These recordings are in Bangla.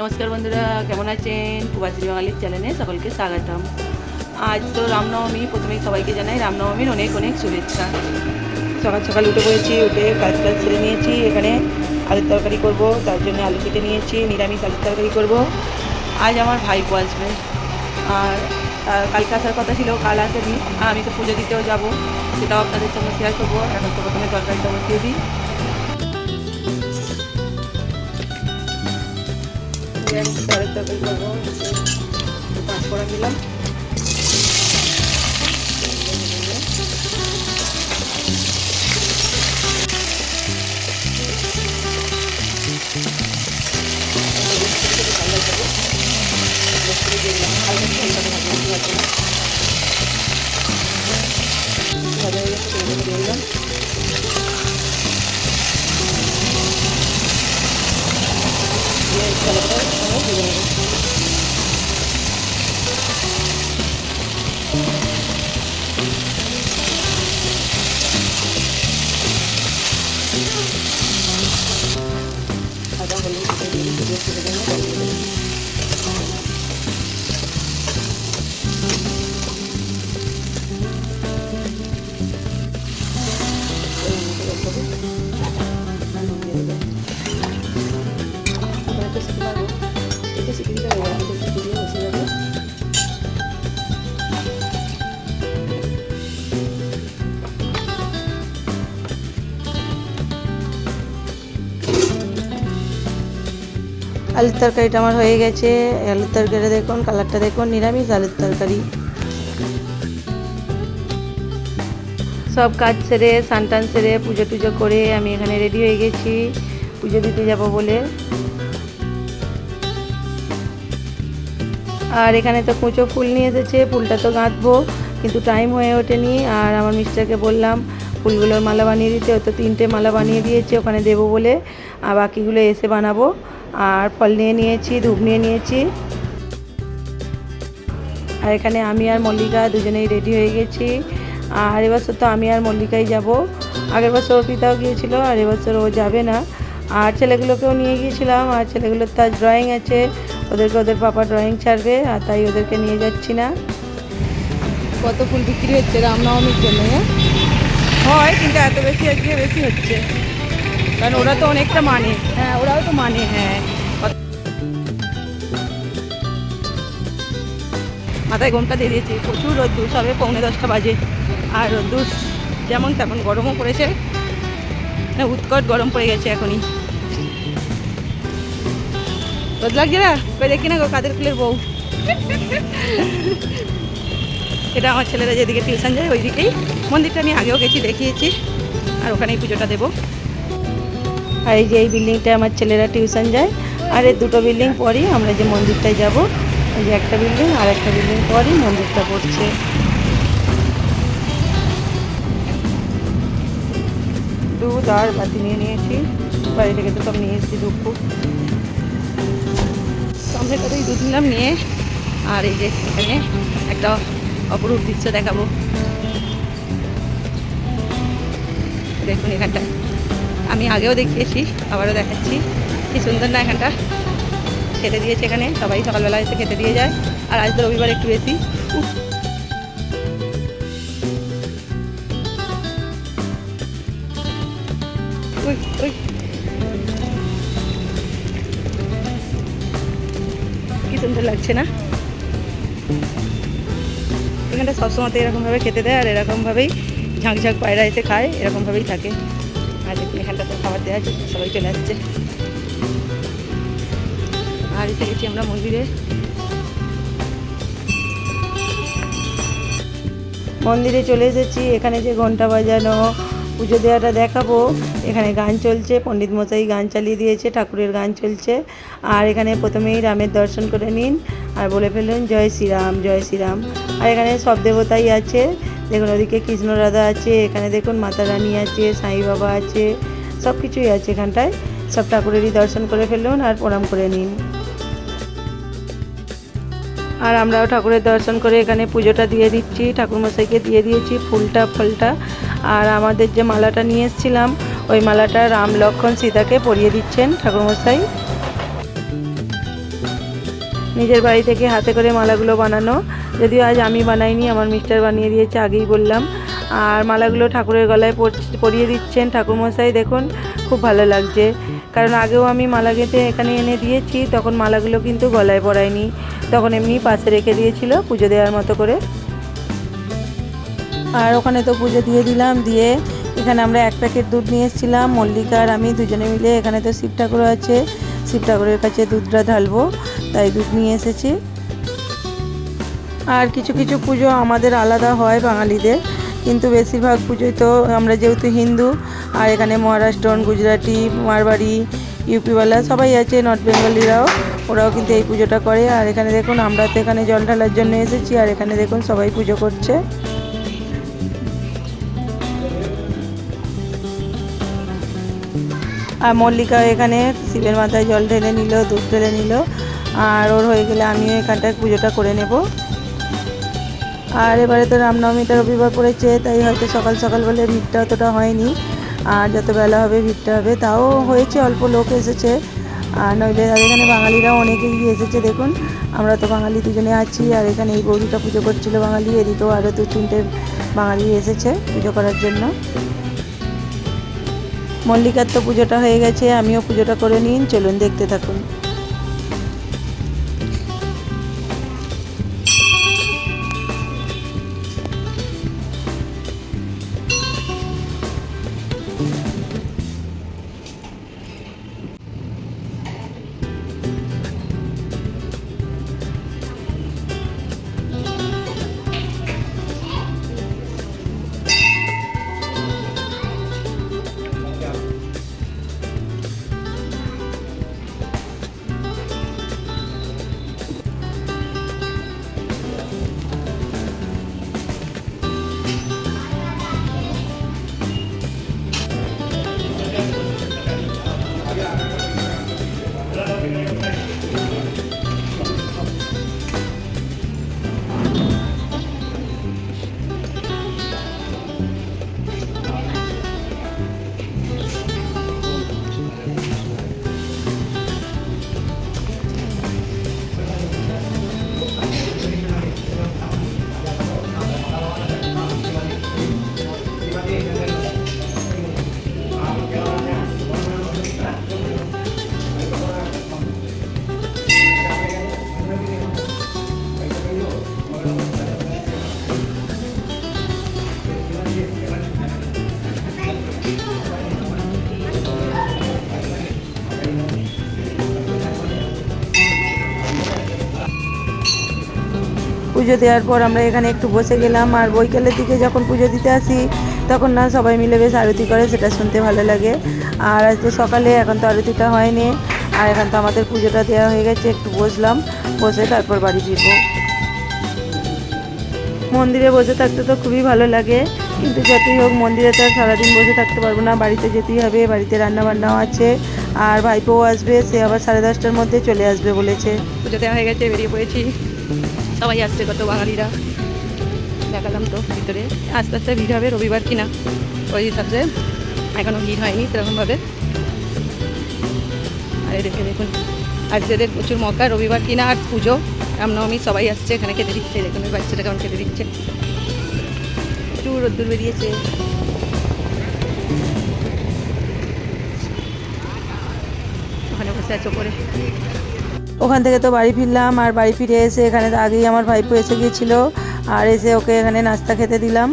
নমস্কার বন্ধুরা কেমন আছেন? প্রবাসী বাঙালির চ্যানেলে সকলকে স্বাগতম। আজ তো রামনবমী প্রথমেই সবাইকে জানাই রামনবমীর অনেক অনেক শুভেচ্ছা। সকাল সকাল উঠে পড়েছি উঠে কাজ টাজ সেরে নিয়েছি এখানে আলুর তরকারি করব তার জন্য আলু কেটে নিয়েছি নিরামিষ আলুর তরকারি করব। আজ আমার ভাইপো আসবে। আর আর কালকে আসার কথা ছিল কাল আসেনি। আর আমি তো পুজো দিতেও যাব সেটাও আপনাদের সঙ্গে শেয়ার করব। এখন তো প্রথমে তরকারিটা বসিয়ে দিই। দিলাম আলুর তরকারিটা আমার হয়ে গেছে। আলুর তরকারিটা দেখুন, কালারটা দেখুন, নিরামিষ আলুর তরকারি। সব কাজ সেরে স্নান টান সেরে পুজো টুজো করে আমি এখানে রেডি হয়ে গেছি। পুজো দিতে যাব বলে। আর এখানে তো কুঁচো ফুল নিয়ে এসেছে, ফুলটা তো গাঁথবো, কিন্তু টাইম হয়ে ওঠেনি। আর আমার মিস্টারকে বললাম, ফুলগুলোর মালা বানিয়ে দিতে, ও তো তিনটে মালা বানিয়ে দিয়েছে, ওখানে দেবো বলে। আর বাকিগুলো এসে বানাবো। আর ফল নিয়ে নিয়েছি ধূপ নিয়ে নিয়েছি। আর এখানে আমি আর মল্লিকা দুজনেই রেডি হয়ে গেছি। আর এবছর তো আমি আর মল্লিকাই যাব। আগের বছর অর্পিতাও গিয়েছিল আর এবছর ও যাবে না। আর ছেলেগুলোকেও নিয়ে গিয়েছিলাম আর ছেলেগুলোর তার ড্রয়িং আছে। ওদেরকে ওদের পাপা ড্রয়িং ছাড়বে আর তাই ওদেরকে নিয়ে যাচ্ছি না। কত ফুল বিক্রি হচ্ছে রামনবমীর জন্য? হ্যাঁ হয় কিন্তু এত বেশি আজকে বেশি হচ্ছে। কারণ ওরা তো অনেকটা মানে। হ্যাঁ ওরাও তো মানে হ্যাঁ। মাথায় ঘোমটা দিয়ে দিয়েছি। প্রচুর রোদ্দুর, সবে পৌনে দশটা বাজে। আর রোদ্দুর যেমন তেমন গরমও পড়েছে। মানে উৎকট গরম পড়ে গেছে এখনই। রোদ লাগছে না? কই দেখি না গো কাদের কুলের বউ। এটা আমার ছেলেরা যেদিকে টিউশন যায়, ওইদিকেই। মন্দিরটা আমি আগেও গেছি, দেখিয়েছি। আর ওখানেই পুজোটা দেবো। আর এই যে এই বিল্ডিংটায় আমার ছেলেরা টিউশন যায়, আর এই দুটো বিল্ডিং পরই আমরা যে মন্দিরটায় যাব, এই যে একটা বিল্ডিং আর একটা বিল্ডিং পরই মন্দিরটা পড়ছে। দুধ আর বাতি নিয়ে নিয়েছি, বাড়ি থেকে তো সব নিয়ে এসেছি ফুট সামনে কতই দুধ নিলাম, নিয়ে আর এই যে এখানে একটা অপরূপ দৃশ্য দেখাবো। দেখুন এখানটা আমি আগেও দেখিয়েছি, আবারও দেখাচ্ছি। কি সুন্দর না এখানটা? খেতে দিয়েছে এখানে, সবাই সকালবেলা এসে খেতে দিয়ে যায়। আর আজ তো রবিবার একটু বেশি। কি সুন্দর লাগছে না? এখানটা সবসময় এরকমভাবে খেতে দেয় আর এরকমভাবেই ঝাঁক ঝাঁক পায়রা এসে খায়, এরকমভাবেই থাকে। আর খাবার সবাই চলে আর এসে গেছি আমরা মন্দিরে। মন্দিরে চলে এসেছি, এখানে যে ঘণ্টা বাজানো, পুজো দেওয়াটা দেখাবো। এখানে গান চলছে, পণ্ডিত মশাই গান চালিয়ে দিয়েছে, ঠাকুরের গান চলছে। আর এখানে প্রথমেই রামের দর্শন করে নিন। আর বলে ফেলুন, জয় শ্রীরাম জয় শ্রীরাম। আর এখানে সব দেবতাই আছে। দেখুন ওদিকে কৃষ্ণ রাধা আছে, এখানে দেখুন মাতা রানী আছে সাই বাবা আছে সব কিছুই আছে এখানটায়। সব ঠাকুরেরই দর্শন করে ফেলুন আর প্রণাম করে নিন। আর আমরাও ঠাকুরের দর্শন করে এখানে পুজোটা দিয়ে দিচ্ছি, ঠাকুরমশাইকে দিয়ে দিয়েছি ফুলটা, ফলটা। আর আমাদের যে মালাটা নিয়ে এসেছিলাম, ওই মালাটা রাম লক্ষণ সীতাকে পরিয়ে দিচ্ছেন ঠাকুরমশাই। নিজের বাড়ি থেকে হাতে করে মালাগুলো বানানো। যদিও আজ আমি বানাইনি, আমার মিস্টার বানিয়ে দিয়েছে, আগেই বললাম। আর মালাগুলো ঠাকুরের গলায় পর- পরিয়ে দিচ্ছেন। ঠাকুরমশাই, দেখুন, খুব ভালো লাগছে। কারণ আগেও আমি মালা গেঁথে এখানে এনে দিয়েছি, তখন মালাগুলো কিন্তু গলায় পরায়নি তখন এমনি পাশে রেখে দিয়েছিল, পুজো দেওয়ার মতো করে। আর ওখানে তো পুজো দিয়ে দিলাম, দিয়ে এখানে আমরা এক প্যাকেট দুধ নিয়ে এসেছিলাম। মল্লিকা আর আমি দুজনে মিলে এখানে তো শিব ঠাকুর আছে। শিব ঠাকুরের কাছে দুধটা ঢালবো, তাই দুধ নিয়ে এসেছি। আর কিছু কিছু পুজো আমাদের আলাদা হয় বাঙালিদের, কিন্তু বেশিরভাগ পুজোই তো আমরা যেহেতু হিন্দু, আর এখানে মহারাষ্ট্র, গুজরাটি, মারবাড়ি, ইউপিওয়ালা সবাই আছে, নর্থ বেঙ্গলিরাও, ওরাও কিন্তু এই পুজোটা করে। আর এখানে দেখুন, আমরা তো এখানে জল ঢালার জন্য এসেছি, আর এখানে দেখুন সবাই পুজো করছে। আর মল্লিকা এখানে শিবের মাথায় জল ঢেলে নিল দুধ ঢেলে নিল, আর ওর হয়ে গেলে আমিও এখানটায় পুজোটা করে নেব। আর এবারে তো রামনবমীটা রবিবার পড়েছে, তাই হয়তো সকাল সকাল বলে ভিড়টা অতটা হয়নি। আর যত বেলা হবে ভিড়টা হবে, তাও হয়েছে, অল্প লোক এসেছে। আর নইলে আর এখানে বাঙালিরা অনেকেই এসেছে, দেখুন। আমরা তো বাঙালি দুজনে আছি, আর এখানে এই বৌদিটা পুজো করছিল বাঙালি, এদিকেও আরও দু তিনটে বাঙালি এসেছে পুজো করার জন্য। মল্লিকার তো পুজোটা হয়ে গেছে, আমিও পুজোটা করে নিন, চলুন দেখতে থাকুন। পুজো দেওয়ার পর আমরা এখানে একটু বসে গেলাম আর বৈকালের দিকে যখন পুজো দিতে আসি, তখন না সবাই মিলে বেশ আরতি করে, সেটা শুনতে ভালো লাগে। আর আজ তো সকালে এখন তো আরতিটা হয়নি, আর এখন তো আমাদের পুজোটা দেওয়া হয়ে গেছে, একটু বসলাম, বসে তারপর বাড়ি ফিরবো। মন্দিরে বসে থাকতে তো খুবই ভালো লাগে, কিন্তু যতই হোক মন্দিরে তো আর সারাদিন বসে থাকতে পারব না, বাড়িতে যেতেই হবে, বাড়িতে রান্না বান্নাও আছে, আর ভাইপোও আসবে, সে আবার সাড়ে দশটার মধ্যে চলে আসবে বলেছে। পুজো দেওয়া হয়ে গেছে, বেরিয়ে পড়েছি। সবাই আসছে কত বাঙালিরা। দেখালাম তো ভিতরে। আস্তে আস্তে ভিড় হবে রবিবার কিনা। ওই হিসাবে এখনও ভিড় হয়নি সেরকমভাবে। আর এদিকে দেখুন। আজকেদের প্রচুর মকা রবিবার কিনা আর পুজো। রামনবমী সবাই আসছে, এখানে খেতে দিচ্ছে, দেখুন ওই বাচ্চাটা কেমন খেতে দিচ্ছে। প্রচুর রোদ্দুর বেরিয়েছে। ওখানে বসে আছে ওপরে ওখান থেকে তো বাড়ি ফিরলাম, আর বাড়ি ফিরে এসে এখানে আগেই আমার ভাইপো এসে গিয়েছিল, আর এসে ওকে এখানে নাস্তা খেতে দিলাম।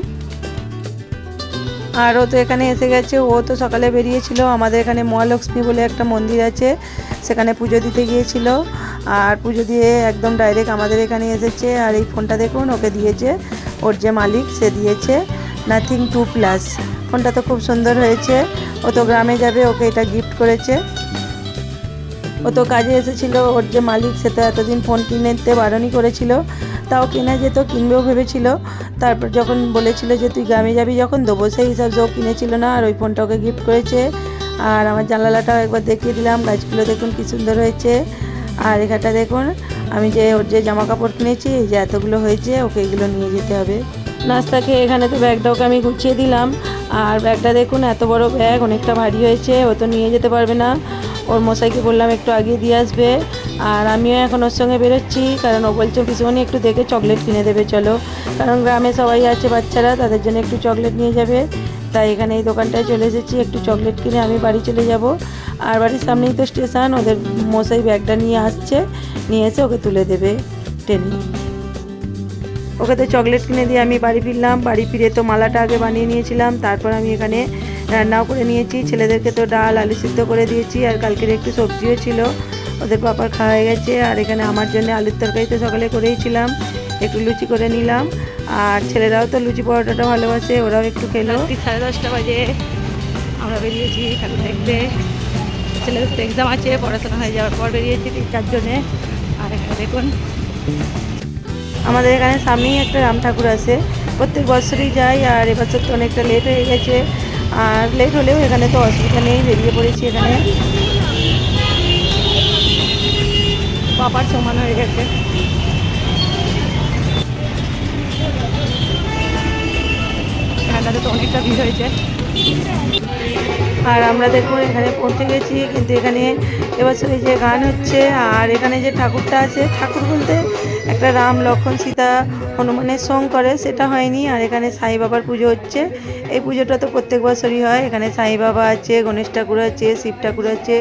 আর ও তো এখানে এসে গেছে, ও তো সকালে বেরিয়েছিল, আমাদের এখানে মহালক্ষ্মী বলে একটা মন্দির আছে, সেখানে পুজো দিতে গিয়েছিল, আর পুজো দিয়ে একদম ডাইরেক্ট আমাদের এখানে এসেছে, আর এই ফোনটা দেখুন, ওকে দিয়েছে, ওর যে মালিক সে দিয়েছে নাথিং টু প্লাস ফোনটা তো খুব সুন্দর হয়েছে, ও তো গ্রামে যাবে, ওকে এটা গিফট করেছে। ও তো কাজে এসেছিল, ওর যে মালিক সে তো এতদিন ফোন কিনে দিতে বারণই করেছিল, তাও কেনা যেত কিনবেও ভেবেছিল। তারপর যখন বলেছিল যে তুই গ্রামে যাবি যখন দেবো, সেই হিসাব ও কিনেছিল না, আর ওই ফোনটা ওকে গিফট করেছে। আর আমার জানালাটাও একবার দেখিয়ে দিলাম, গাছগুলো দেখুন কি সুন্দর হয়েছে। আর এখানটা দেখুন, আমি যে ওর যে জামা কাপড় কিনেছি, এই যে এতগুলো হয়েছে, ওকে এগুলো নিয়ে যেতে হবে। নাস্তা খেয়ে এখানে তো ব্যাগটা ওকে আমি গুছিয়ে দিলাম। আর ব্যাগটা দেখুন, এত বড় ব্যাগ অনেকটা ভারী হয়েছে, ও তো নিয়ে যেতে পারবে না। ওর মশাইকে বললাম, একটু আগিয়ে দিয়ে আসবে। আর আমিও এখন ওর সঙ্গে বেরোচ্ছি, কারণ ও বলছে পিসুমনি একটু দেখে চকলেট কিনে দেবে, চলো। কারণ গ্রামে সবাই আছে বাচ্চারা, তাদের জন্য একটু চকলেট নিয়ে যাবে। তাই এখানে এই দোকানটায় চলে এসেছি, একটু চকলেট কিনে আমি বাড়ি চলে যাব। আর বাড়ির সামনেই তো স্টেশন, ওদের মশাই ব্যাগটা নিয়ে আসছে, নিয়ে এসে ওকে তুলে দেবে ট্রেনে ওকে তো চকলেট কিনে দিয়ে আমি বাড়ি ফিরলাম। বাড়ি ফিরে তো মালাটা আগে বানিয়ে নিয়েছিলাম, তারপর আমি এখানে রান্নাও করে নিয়েছি। ছেলেদেরকে তো ডাল আলু সিদ্ধ করে দিয়েছি আর কালকের একটু সবজিও ছিল। ওদের পাপার খাওয়া হয়ে গেছে আর এখানে আমার জন্য আলুর তরকারি তো সকালে করেইছিলাম একটু লুচি করে নিলাম। আর ছেলেরাও তো লুচি পরোটাটা ভালোবাসে ওরাও একটু খেলো। সাড়ে দশটা বাজে। আমরা বেরিয়েছি ঠাকুর দেখতে ছেলেদের তো এক্সাম আছে পড়াশোনা হয়ে যাওয়ার পর বেরিয়েছি তিন চারজনে আর এখানে দেখুন। আমাদের এখানে সামনেই একটা রাম ঠাকুর আছে। প্রত্যেক বছরই যাই আর এবছর তো অনেকটা লেট হয়ে গেছে। আর লেট হলেও এখানে তো অসুবিধা নেই, বেরিয়ে পড়েছি এখানে। বাবার সমান হয়ে গেছে। তো অনেকটা ভিড় হয়েছে। আর আমরা দেখুন এখানে পড়তে গেছি, কিন্তু এখানে এবছর এই যে গান হচ্ছে, আর এখানে যে ঠাকুরটা আছে, ঠাকুর বলতে একটা রাম লক্ষ্মণ সীতা হনুমানের সং করে, সেটা হয়নি। আর এখানে সাই বাবার পুজো হচ্ছে। এই পুজোটা তো প্রত্যেক বছরই হয়। এখানে সাই বাবা আছে, গণেশ ঠাকুর আছে, শিব ঠাকুর আছে।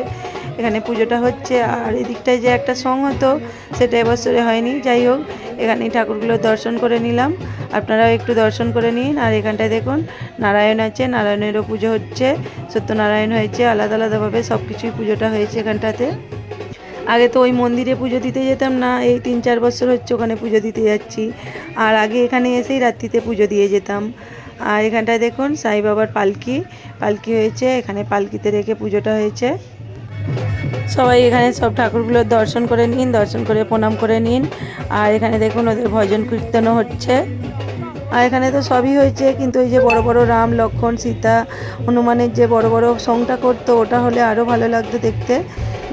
এখানে পুজোটা হচ্ছে। আর এদিকটায় যে একটা সং হতো, সেটা এবছরে হয়নি। যাই হোক এখানে ঠাকুরগুলো দর্শন করে নিলাম। আপনারাও একটু দর্শন করে নিন। আর এখানটায় দেখুন, নারায়ণ আছে, নারায়ণেরও পুজো হচ্ছে। সত্যনারায়ণ হয়েছে, আলাদা আলাদাভাবে সব কিছুই পুজোটা হয়েছে এখানটাতে। আগে তো ওই মন্দিরে পুজো দিতে যেতাম না, এই তিন চার বছর হচ্ছে ওখানে পুজো দিতে যাচ্ছি। আর আগে এখানে এসেই রাত্রিতে পুজো দিয়ে যেতাম। আর এখানটায় দেখুন, সাই বাবার পালকি। পালকি হয়েছে, এখানে পালকিতে রেখে পুজোটা হয়েছে। সবাই এখানে সব ঠাকুরগুলোর দর্শন করে নিন, দর্শন করে প্রণাম করে নিন। আর এখানে দেখুন, ওদের ভজন কীর্তনও হচ্ছে। আর এখানে তো সবই হয়েছে, কিন্তু ওই যে বড় বড় রাম লক্ষ্মণ সীতা, হনুমানের যে বড় বড় সংটা করতো, ওটা হলে আরও ভালো লাগতো দেখতে।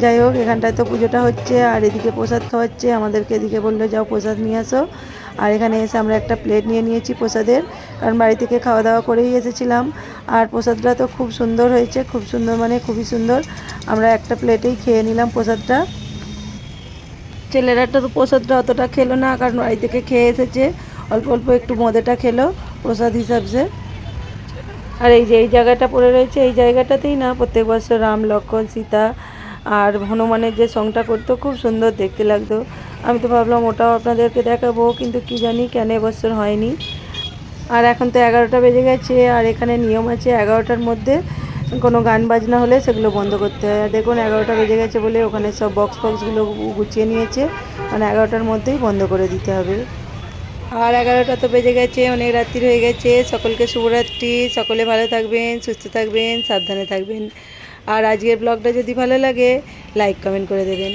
যাই হোক, এখানটায় তো পুজোটা হচ্ছে, আর এদিকে প্রসাদ খাওয়াচ্ছে। আমাদেরকে এদিকে বলল, যাও প্রসাদ নিয়ে আসো। আর এখানে এসে আমরা একটা প্লেট নিয়ে নিয়েছি প্রসাদের, কারণ বাড়ি থেকে খাওয়া দাওয়া করেই এসেছিলাম। আর প্রসাদটা তো খুব সুন্দর হয়েছে, খুব সুন্দর মানে খুবই সুন্দর। আমরা একটা প্লেটেই খেয়ে নিলাম প্রসাদটা। ছেলেরা তো প্রসাদটা অতটা খেলো না, কারণ বাড়ি থেকে খেয়ে এসেছে। অল্প অল্প একটু মদেটা খেলো, প্রসাদ হিসাবে আর এই যে, এই জায়গাটা পড়ে রয়েছে, এই জায়গাটাতেই না, প্রত্যেক বছর রাম, লক্ষ্মণ, সীতা আর হনুমানের যে সংটা করতো খুব সুন্দর দেখতে লাগতো। আমি তো ভাবলাম ওটাও আপনাদেরকে দেখাবো, কিন্তু কি জানি কেন এবছর হয়নি। আর এখন তো এগারোটা বেজে গেছে, আর এখানে নিয়ম আছে এগারোটার মধ্যে কোনো গান বাজনা হলে সেগুলো বন্ধ করতে হয়। আর দেখুন, এগারোটা বেজে গেছে বলে ওখানে সব বক্স ফক্সগুলো গুছিয়ে নিয়েছে মানে এগারোটার মধ্যেই বন্ধ করে দিতে হবে। আর এগারোটা তো বেজে গেছে, অনেক রাত্রি হয়ে গেছে। সকলকে শুভরাত্রি, সকলে ভালো থাকবেন, সুস্থ থাকবেন, সাবধানে থাকবেন। আর আজকের ব্লগটা যদি ভালো লাগে লাইক কমেন্ট করে দেবেন।